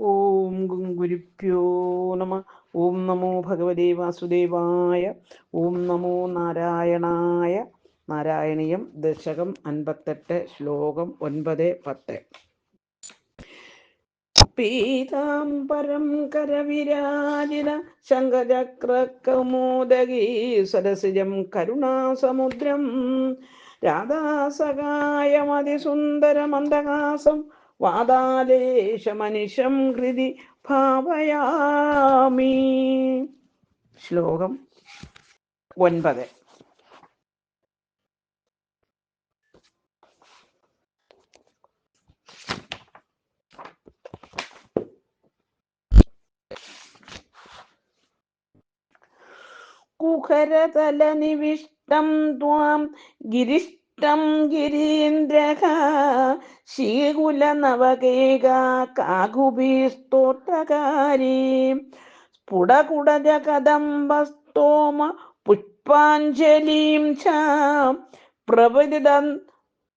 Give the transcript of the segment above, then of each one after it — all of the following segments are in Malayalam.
ഓം ഗുരുഭ്യോ നമ. ഓം നമോ ഭഗവതേ വാസുദേവായ. ഓം നമോ നാരായണായ. നാരായണീയം ദശകം അൻപത്തെട്ട് ശ്ലോകം ഒൻപത് പത്ത്. പീതാംബരം കരവിരാജിന ശങ്കചക്രകൗമോദഗീ സരസിജം കരുണാസമുദ്രം. രാധാസഹായമതിസുന്ദരമന്ദഹാസം വാതാലേശമനിശം കൃതി ഭാവയാമി. ശ്ലോകം ഒൻപത്. കുഹരതലനിവിഷ്ടം ത്വാം ഗിരിഷ്ടം ഗിരീന്ദ്രഃ ശീകുലനവകേകാ കാകുബീസ്തോത്രകാരീ സ്ഫുടകുടജ കദംബസ്തോമ പുഷ്പാഞ്ജലിം ച പ്രവദിത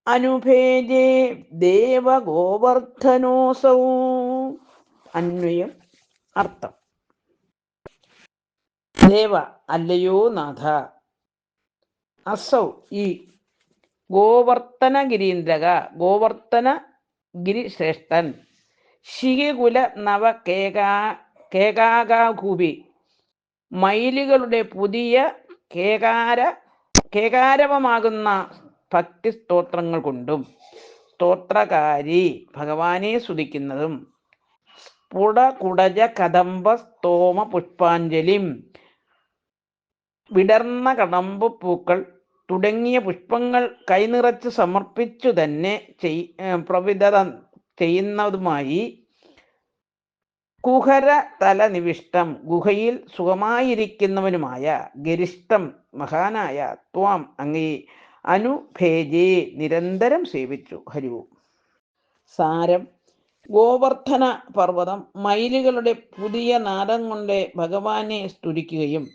അനുഭേജേ ദേവഗോവർദ്ധനോസൗ. അന്വയം അർത്ഥം. ദേവ അല്ലയോ നാഥ? അസൗ ഈ ഗോവർത്തന ഗിരീന്ദ്രക ഗോവർത്തന ഗിരിശ്രേഷ്ഠൻ ശികുല നവ കേകാ കേകാകൂപി മയിലുകളുടെ പുതിയ കേകാര കേകാരവമാകുന്ന ഭക്തി സ്തോത്രങ്ങൾ കൊണ്ടും സ്തോത്രകാരി ഭഗവാനെ സ്തുതിക്കുന്നതും സ്ഫുട കുടജ കദംബ സ്തോമ പുഷ്പാഞ്ജലിം വിടർന്ന കടമ്പ് പൂക്കൾ തുടങ്ങിയ പുഷ്പങ്ങൾ കൈനിറച്ച് സമർപ്പിച്ചു തന്നെ ചെയ് പ്രവിധത ചെയ്യുന്നതുമായി കുഹര തല നിവിഷ്ടം ഗുഹയിൽ സുഖമായിരിക്കുന്നവനുമായ ഗരിഷ്ഠം മഹാനായ ത്വാം അങ്ങേ അനുഭേജേ നിരന്തരം സേവിച്ചു. ഹരിവു സാരം. ഗോവർദ്ധന പർവതം മയിലുകളുടെ പുതിയ നാദം കൊണ്ട് ഭഗവാനെ സ്തുതിക്കുകയും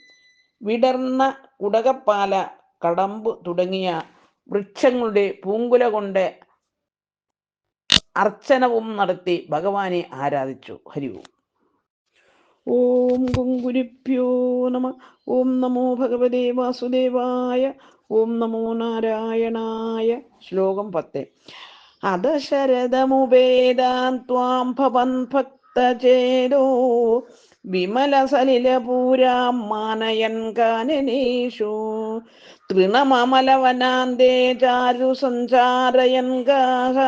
വിടർന്ന കുടകപ്പാല കടമ്പ് തുടങ്ങിയ വൃക്ഷങ്ങളുടെ പൂങ്കുല കൊണ്ട് അർച്ചനവും നടത്തി ഭഗവാനെ ആരാധിച്ചു. ഹരി ഓം. ഗുരുഭ്യോ നമ. ഓം നമോ ഭഗവതേ വാസുദേവായ. ഓം നമോ നാരായണായ. ശ്ലോകം പത്ത്. അധശരഥമുപേദാൻ ത്വാം ഭവൻ ഭക്തചേതോ പൂരാ മാനയൻ കാനനേഷു തൃണമമലവനാന്തേ ചാരു സഞ്ചാരയൻ ഗാഹ.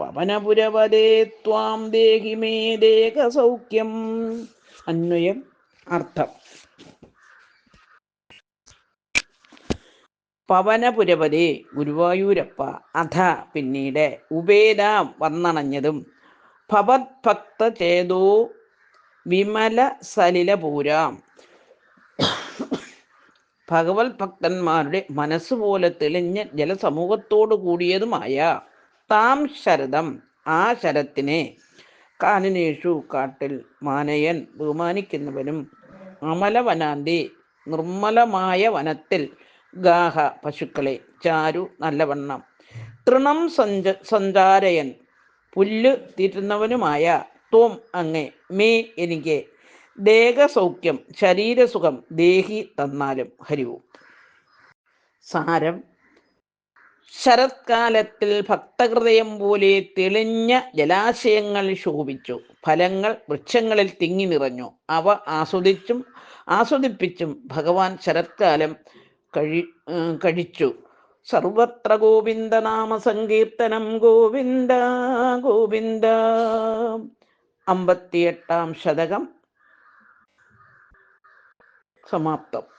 പവനപുരവദേ ത്വാം ദേഹി മേ ദേഹസൗഖ്യം. അന്വയം അർത്ഥം. പവനപുരപതി ഗുരുവായൂരപ്പ അധ പിന്നീട് ഉപേദാം വന്നണഞ്ഞതും ഭവത് ഭക്ത ചേതോ വിമല സലിലപൂരാം ഭഗവത് ഭക്തന്മാരുടെ മനസ്സുപോലെ തെളിഞ്ഞ ജലസമൂഹത്തോടു കൂടിയതുമായ താം ശരതം ആ ശരത്തിനെ കാനനേഷു കാട്ടിൽ മാനയൻ ബഹുമാനിക്കുന്നവനും അമലവനാന്തി നിർമ്മലമായ വനത്തിൽ ഗാഹ പശുക്കളെ ചാരു നല്ലവണ്ണം. തൃണം സഞ്ച സഞ്ചാരയൻ പുല്ല് തീറ്റുന്നവനുമായ ത്വം അങ്ങേ മേ എനിക്ക് ദേഹസൗഖ്യം ശരീരസുഖം ദേഹി തന്നാലും. ഹരിവും സാരം. ശരത്കാലത്തിൽ ഭക്തഹൃദയം പോലെ തെളിഞ്ഞ ജലാശയങ്ങൾ ശോഭിച്ചു. ഫലങ്ങൾ വൃക്ഷങ്ങളിൽ തിങ്ങി നിറഞ്ഞു. അവ ആസ്വദിച്ചും ആസ്വദിപ്പിച്ചും ഭഗവാൻ ശരത്കാലം കഴി കഴിച്ചു. സർവത്ര ഗോവിന്ദ നാമ സങ്കീർത്തനം ഗോവിന്ദ ഗോവിന്ദ. അമ്പത്തിയെട്ടാം ശതകം. സമാപ്തം.